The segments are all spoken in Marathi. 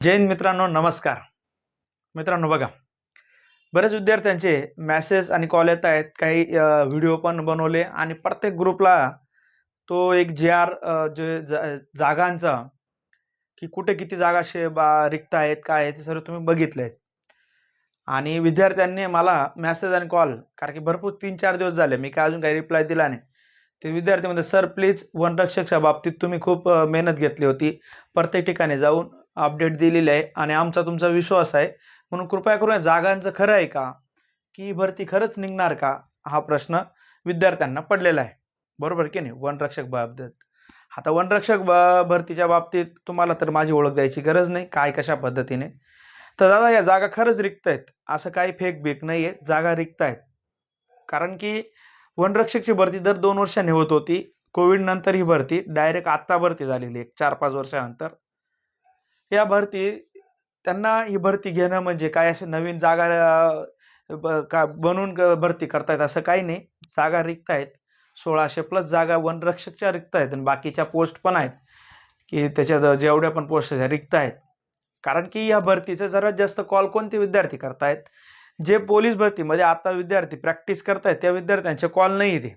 जैन मित्रांनो नमस्कार. मित्रांनो बघा बरेच विद्यार्थ्यांचे मॅसेज आणि कॉल येत आहेत. काही व्हिडिओ पण बनवले आणि प्रत्येक ग्रुपला तो एक जे आर जे जा- जागांचा की कुठे किती जागा शे बा रिक्त आहेत काय आहे ते सर्व तुम्ही बघितले आहेत. आणि विद्यार्थ्यांनी मला मॅसेज आणि कॉल कारण की भरपूर तीन चार दिवस झाले मी काय अजून काही रिप्लाय दिला नाही. ते विद्यार्थी म्हणतात सर प्लीज वनरक्षकच्या बाबतीत तुम्ही खूप मेहनत घेतली होती. प्रत्येक ठिकाणी जाऊन अपडेट दिलेली आहे आणि आमचा तुमचा विश्वास आहे. म्हणून कृपया करून या जागांचं खरं आहे का? की ही भरती खरंच निघणार का? हा प्रश्न विद्यार्थ्यांना पडलेला आहे. बरोबर की नाही? वनरक्षक बाबतीत आता वनरक्षक ब- भरतीच्या बाबतीत तुम्हाला तर माझी ओळख द्यायची गरज नाही. काय कशा पद्धतीने? तर दादा या जागा खरंच रिक्त आहेत. असं काही फेक बेक नाही आहे जागा रिक्त आहेत. कारण की वनरक्षकची भरती दर दोन वर्षांनी होत होती. कोविडनंतर ही भरती. डायरेक्ट आत्ता भरती झालेली एक चार पाच वर्षानंतर. या भरती त्यांना ही भरती घेणं म्हणजे काय असे नवीन जागा ब- का बनवून भरती करतायत असं काही नाही. जागा रिक्त आहेत सोळाशे प्लस जागा वनरक्षकच्या रिक्त आहेत आणि बाकीच्या पोस्ट पण आहेत की त्याच्यात जेवढ्या पण पोस्ट आहेत रिक्त आहेत कारण की या भरतीचं सर्वात जास्त कॉल कोणते विद्यार्थी करतायत? जे पोलीस भरतीमध्ये आता विद्यार्थी प्रॅक्टिस करतायत त्या विद्यार्थ्यांचे कॉल नाही येते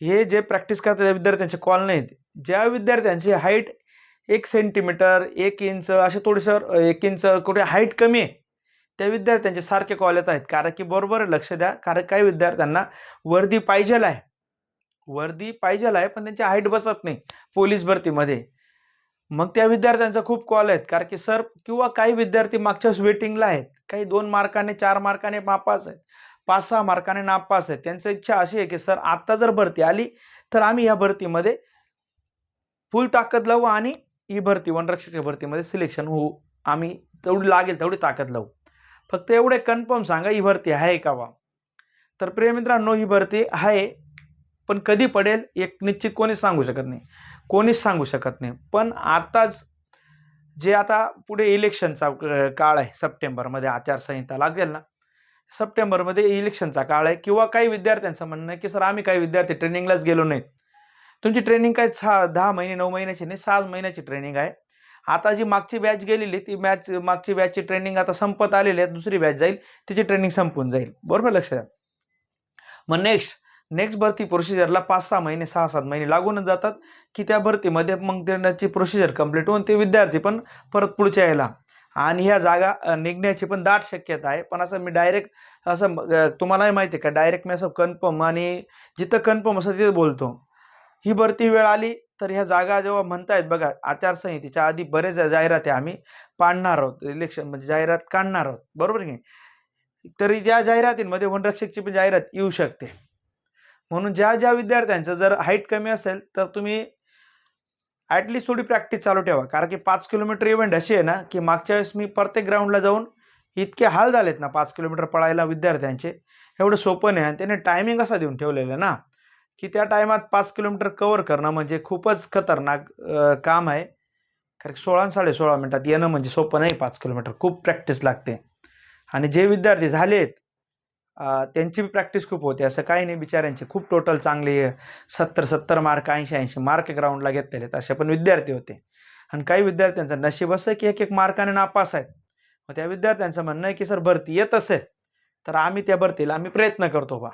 हे जे प्रॅक्टिस करतात त्या विद्यार्थ्यांचे कॉल नाही येते ज्या विद्यार्थ्यांची हाईट एक सेंटीमीटर एक इंच असे थोडेसं एक इंच कुठे हाईट कमी आहे. त्या विद्यार्थ्यांचे सारखे कॉल येत आहेत. कारण की बरोबर लक्ष द्या. कारण काही विद्यार्थ्यांना वर्दी पाहिजेल आहे. वर्दी पाहिजेल आहे पण त्यांची हाईट बसत नाही पोलीस भरतीमध्ये. मग त्या विद्यार्थ्यांचा खूप कॉल आहेत. कारण की सर किंवा काही विद्यार्थी मागच्याच वेटिंगला आहेत. काही दोन मार्काने चार मार्काने नापास आहेत. पाच सहा मार्काने नापास आहेत. त्यांची इच्छा अशी आहे की सर आत्ता जर भरती आली तर आम्ही या भरतीमध्ये फुल ताकद लावू आणि ही भरती वनरक्षकच्या भरतीमध्ये सिलेक्शन होऊ. आम्ही तेवढी लागेल तेवढी ताकद लावू. फक्त एवढे कन्फर्म सांगा ही भरती आहे का बा? तर प्रियमित्रांनो ही भरती आहे पण कधी पडेल एक निश्चित कोणीच सांगू शकत नाही. कोणीच सांगू शकत नाही. पण आताच जे आता पुढे इलेक्शनचा काळ आहे सप्टेंबरमध्ये आचारसंहिता लागेल ना? सप्टेंबरमध्ये इलेक्शनचा काळ आहे किंवा काही विद्यार्थ्यांचं म्हणणं आहे की सर आम्ही काही विद्यार्थी ट्रेनिंगलाच गेलो नाहीत. तुमची ट्रेनिंग काय सहा दहा महिने नऊ महिन्याची नाही सहा महिन्याची ट्रेनिंग आहे. आता जी मागची बॅच गेलेली ती मॅच मागची बॅचची ट्रेनिंग आता संपत आलेली आहे दुसरी बॅच जाईल तिची ट्रेनिंग संपून जाईल. बरोबर लक्षात द्या. मग नेक्स्ट नेक्स्ट भरती प्रोसिजरला पाच सहा महिने सहा सात महिने लागूनच जातात की त्या भरतीमध्ये मग त्यांची प्रोसिजर कंप्लीट होऊन ते विद्यार्थी पण परत पुढच्या यायला. आणि ह्या जागा निघण्याची पण दाट शक्यता आहे. पण असं मी डायरेक्ट असं तुम्हालाही माहिती आहे का डायरेक्ट मी असं कन्फर्म आणि जिथं कन्फर्म असं तिथं बोलतो. ही भरती वेळ आली तर ह्या जागा जेव्हा म्हणतायत बघा आचारसंहितेच्या आधी बरेच जाहिराती आम्ही पाडणार आहोत इलेक्शन म्हणजे जाहिरात काढणार आहोत. बरोबर की नाही? तरी त्या जाहिरातींमध्ये वनरक्षकची पण जाहिरात येऊ शकते. म्हणून ज्या ज्या विद्यार्थ्यांचं जर हाईट कमी असेल तर तुम्ही ॲटलिस्ट थोडी प्रॅक्टिस चालू ठेवा. कारण की पाच किलोमीटर इव्हेंट अशी आहे ना की मागच्या वेळेस मी प्रत्येक ग्राउंडला जाऊन इतके हाल झालेत ना पाच किलोमीटर पळायला विद्यार्थ्यांचे. एवढं सोपं नाही आणि त्याने टायमिंग असा देऊन ठेवलेलं ना. की त्या टायमात पाच किलोमीटर कवर करणं म्हणजे खूपच खतरनाक काम आहे. कारण सोळा साडे सोळा मिनटात येणं म्हणजे सोपं नाही पाच किलोमीटर. खूप प्रॅक्टिस लागते. आणि जे विद्यार्थी झालेत आहेत त्यांची प्रॅक्टिस खूप होते. असं काही नाही बिचाऱ्यांचे खूप टोटल चांगले सत्तर सत्तर मार्क ऐंशी ऐंशी मार्क ग्राउंडला घेतलेले आहेत. असे पण विद्यार्थी होते. आणि काही विद्यार्थ्यांचं नशीब असं आहे की एक एक मार्काने नापास आहेत. मग त्या विद्यार्थ्यांचं म्हणणं आहे की सर भरती येत असेल तर आम्ही त्या भरतीला आम्ही प्रयत्न करतो बा.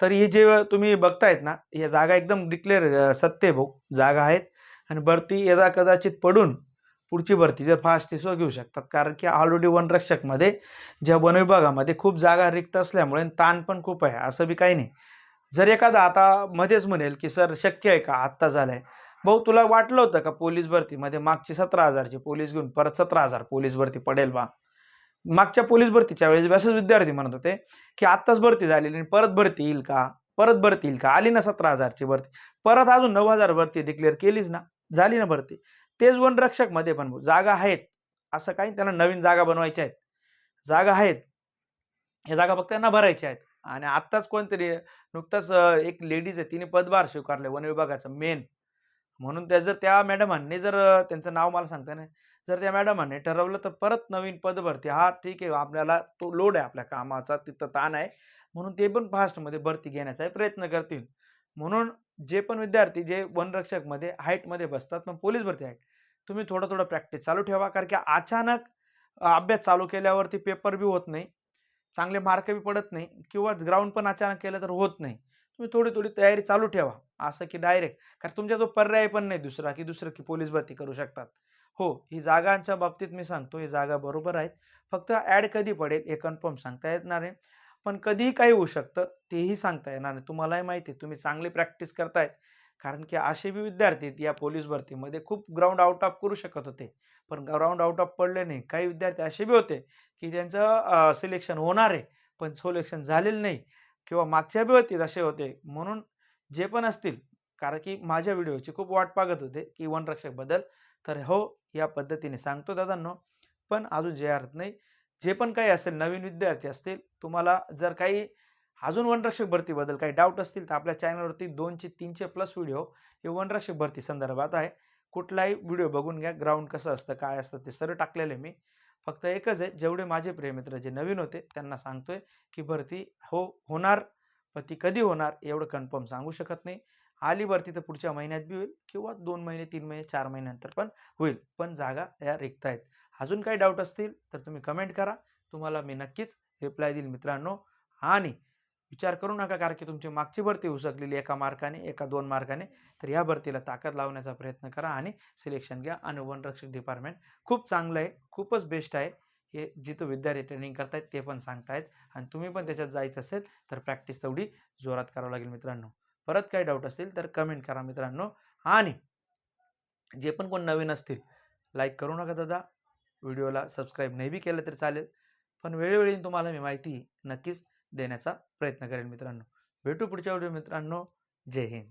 तर ही जे तुम्ही बघतायत ना या जागा एकदम डिक्लेअर सत्य आहे भाऊ. जागा आहेत आणि भरती यदा कदाचित पडून पुढची भरती जर फास्ट ती घेऊ शकतात. कारण की ऑलरेडी वनरक्षकमध्ये ज्या वनविभागामध्ये खूप जागा रिक्त असल्यामुळे ताण पण खूप आहे असं बी काही नाही. जर एखादा आता मध्येच म्हणेल की सर शक्य आहे का? आत्ता झालं आहे भाऊ तुला वाटलं होतं का पोलीस भरतीमध्ये मागची सतरा हजारची पोलीस घेऊन परत सतरा हजार पोलीस भरती पडेल बा? मागच्या पोलीस भरतीच्या वेळेस असेच विद्यार्थी म्हणत होते की आत्ताच भरती झालेली आणि परत भरती येईल का? परत भरती येईल का? आली ना सतरा हजारची भरती. परत अजून नऊ हजार भरती डिक्लेअर केलीच ना. झाली ना भरती. तेच वनरक्षकमध्ये पण जागा आहेत. असं काही त्यांना नवीन जागा बनवायच्या आहेत. जागा आहेत. हे जागा फक्त त्यांना भरायच्या आहेत. आणि आत्ताच कोणतरी नुकताच एक लेडीज आहे तिने पदभार स्वीकारले वन विभागाचं मेन म्हणून त्या जर त्या मॅडमांनी जर त्यांचं नाव मला सांगता नाही. जर त्या मॅडमाने ठरवलं तर परत नवीन पद भरती. हा ठीक आहे आपल्याला तो लोड आहे आपल्या कामाचा तिथं ताण आहे. म्हणून ते पण फास्टमध्ये भरती घेण्याचा प्रयत्न करतील. म्हणून जे पण विद्यार्थी जे वनरक्षकमध्ये हाईटमध्ये बसतात पण पोलीस भरती आहेत. तुम्ही थोडं थोडं प्रॅक्टिस चालू ठेवा कारण की अचानक अभ्यास चालू केल्यावरती पेपर बी होत नाही. चांगले मार्क बी पडत नाही किंवा ग्राउंड पण अचानक केलं तर होत नाही. तुम्ही थोडी थोडी तयारी चालू ठेवा असं की डायरेक्ट कारण तुमच्या जो पर्याय पण नाही दुसरा की दुसरं की पोलीस भरती करू शकतात. हो ही जागांच्या बाबतीत मी सांगतो ही जागा बरोबर आहेत. फक्त ॲड कधी पडेल हे कन्फर्म सांगता येणार आहे पण कधीही काही होऊ शकतं तेही सांगता येणार नाही. तुम्हालाही माहिती आहे तुम्ही चांगली प्रॅक्टिस करतायत. कारण की असे बी विद्यार्थी आहेत या पोलीस भरतीमध्ये खूप ग्राउंड आउट ऑफ करू शकत होते. पण ग्राउंड आउट ऑफ पडले नाही. काही विद्यार्थी असे बी होते की त्यांचं सिलेक्शन होणार आहे पण सिलेक्शन झालेलं नाही किंवा मागच्या बी होते असे होते. म्हणून जे पण असतील कारण की माझ्या व्हिडिओची खूप वाट पाहत होते की वनरक्षकबद्दल तर हो या पद्धतीने सांगतो दादांनो. पण अजून जे अर्थ नाही. जे पण काही असेल नवीन विद्यार्थी असतील तुम्हाला जर काही अजून वनरक्षक भरतीबद्दल काही डाऊट असतील तर आपल्या चॅनलवरती दोनशे तीनशे प्लस व्हिडिओ हे वनरक्षक भरती संदर्भात आहे. कुठलाही व्हिडिओ बघून घ्या. ग्राउंड कसं असतं काय असतं ते सर्व टाकलेले मी. फक्त एकच आहे जेवढे माझे प्रियमित्र जे नवीन होते त्यांना सांगतोय की भरती हो होणार पण ती कधी होणार एवढं कन्फर्म सांगू शकत नाही. आली भरती तर पुढच्या महिन्यात बी होईल किंवा दोन महिने तीन महिने चार महिन्यानंतर पण होईल. पण जागा या रिक्त आहेत. अजून काही डाऊट असतील तर तुम्ही कमेंट करा. तुम्हाला मी नक्कीच रिप्लाय देईल मित्रांनो. आणि विचार करू नका कारण की तुमची मागची भरती होऊ शकलेली एका मार्काने एका दोन मार्काने. तर या भरतीला ताकद लावण्याचा प्रयत्न करा आणि सिलेक्शन घ्या. आणि वनरक्षक डिपार्टमेंट खूप चांगलं आहे खूपच बेस्ट आहे. हे जिथं विद्यार्थी ट्रेनिंग करतायत ते पण सांगतायत. आणि तुम्ही पण त्याच्यात जायचं असेल तर प्रॅक्टिस तेवढी जोरात करावं लागेल मित्रांनो. परत काही डाऊट असतील तर कमेंट करा मित्रांनो. आणि जे पण कोण नवीन असतील लाईक करू नका दादा. व्हिडिओला सबस्क्राईब नाही बी केलं तरी चालेल. पण वेळोवेळी तुम्हाला मी माहिती नक्कीच देण्याचा प्रयत्न करेन मित्रांनो. भेटू पुढच्या व्हिडिओ मित्रांनो. जय हिंद.